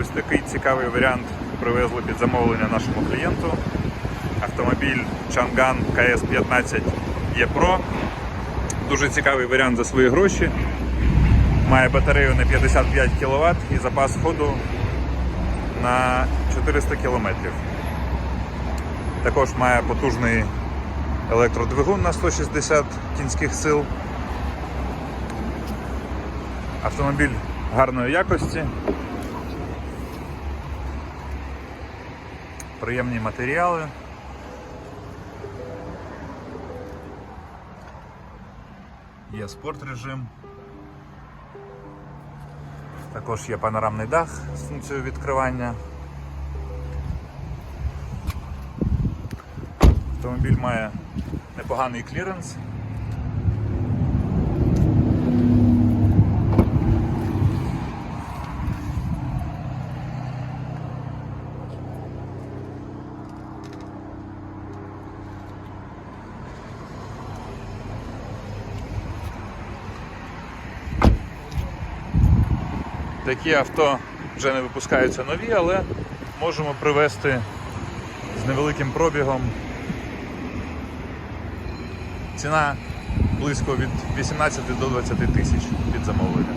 Ось такий цікавий варіант привезли під замовлення нашому клієнту. Автомобіль Chang'an KS15 E Pro. Дуже цікавий варіант за свої гроші. Має батарею на 55 кВт і запас ходу на 400 км. Також має потужний електродвигун на 160 кінських сил. Автомобіль гарної якості. Приємні матеріали. Є спорт режим. Також є панорамний дах з функцією відкривання. Автомобіль має непоганий кліренс. Такі авто вже не випускаються нові, але можемо привезти з невеликим пробігом. Ціна близько від 18 до 20 тисяч під замовлення.